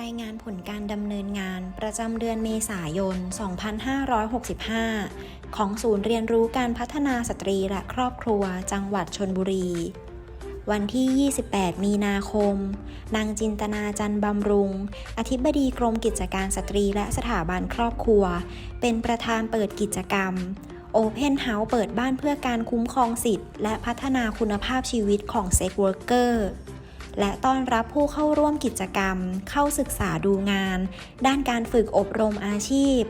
รายงานผลการดำเนินงานประจำเดือนเมษายน 2565 ของศูนย์เรียนรู้การพัฒนาสตรีและครอบครัวจังหวัดชนบุรี วันที่ 28 มีนาคม นางจินตนาจันบำรุง อธิบดีกรมกิจการสตรีและสถาบันครอบครัว เป็นประธานเปิดกิจกรรม Open House เปิดบ้านเพื่อการคุ้มครองสิทธิ์และพัฒนาคุณภาพชีวิตของเซ็กเวิร์กเกอร์ และต้อนรับผู้เข้าร่วมกิจกรรม เข้าศึกษาดูงาน ด้านการฝึกอบรมอาชีพ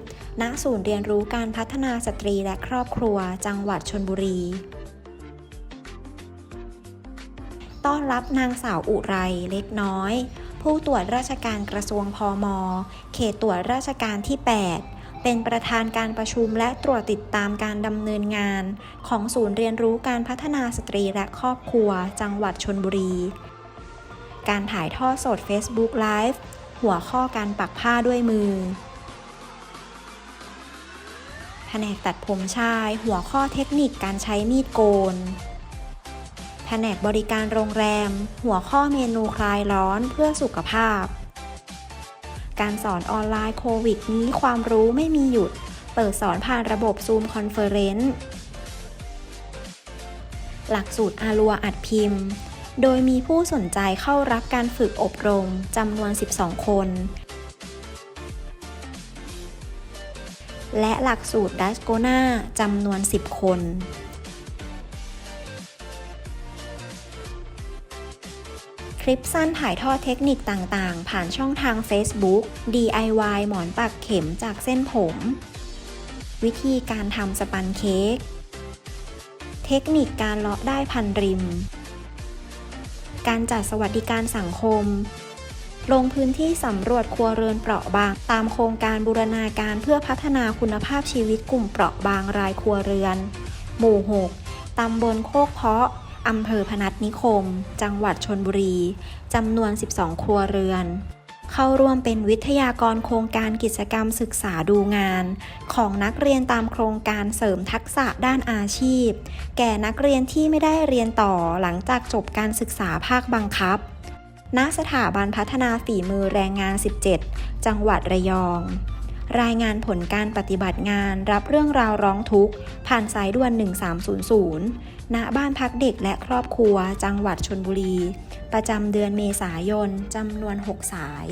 ณ ศูนย์เรียนรู้การพัฒนาสตรีและครอบครัว จังหวัดชนบุรี ต้อนรับนางสาวอุไรเล็กน้อย ผู้ตรวจราชการกระทรวงพอมเขตตรวจราชการที่ 8เป็นประธานการประชุมและตรวจติดตามการดำเนินงาน ของศูนย์เรียนรู้การพัฒนาสตรีและครอบครัว จังหวัดชนบุรี การถ่ายทอดสด Facebook Live หัวข้อการปักผ้าด้วยมือ แผนกตัดผมชาย หัวข้อเทคนิคการใช้มีดโกน แผนกบริการโรงแรม หัวข้อเมนูคลายร้อนเพื่อสุขภาพ การสอนออนไลน์โควิดนี้ความรู้ไม่มีหยุด เปิดสอนผ่านระบบ Zoom Conference หลักสูตรอาลัวอัดพิมพ์ โดยมีผู้สนใจเข้ารับการฝึกอบรมจำนวน 12 คน และหลักสูตรดัสโกนาจำนวน 10 คน คลิปสั้นถ่ายทอดเทคนิคต่างๆ ผ่านช่องทาง Facebook DIY หมอนปักเข็มจากเส้นผม วิธีการทำสปันเค้ก เทคนิคการเลาะได้พันริม การจัดสวัสดิการสังคม ลงพื้นที่สำรวจครัวเรือนเปราะบาง ตามโครงการบูรณาการเพื่อพัฒนาคุณภาพชีวิตกลุ่มเปราะบางรายครัวเรือน หมู่ 6 ตำบลโคกเพาะอำเภอพนัสนิคม จังหวัดชนบุรี จำนวน 12 ครัวเรือน เข้าร่วมเป็นวิทยากรโครงการกิจกรรมศึกษาดูงาน ของนักเรียนตามโครงการเสริมทักษะด้านอาชีพ แก่นักเรียนที่ไม่ได้เรียนต่อหลังจากจบการศึกษาภาคบังคับ ณ สถาบันพัฒนาฝีมือแรงงาน 17 จังหวัดระยอง รายงานผลการปฏิบัติงานรับเรื่องราวร้องทุกข์ ผ่านสายด่วน 1300 ณ บ้านพักเด็กและครอบครัว จังหวัดชนบุรี ประจำเดือนเมษายนจำนวน 6 สาย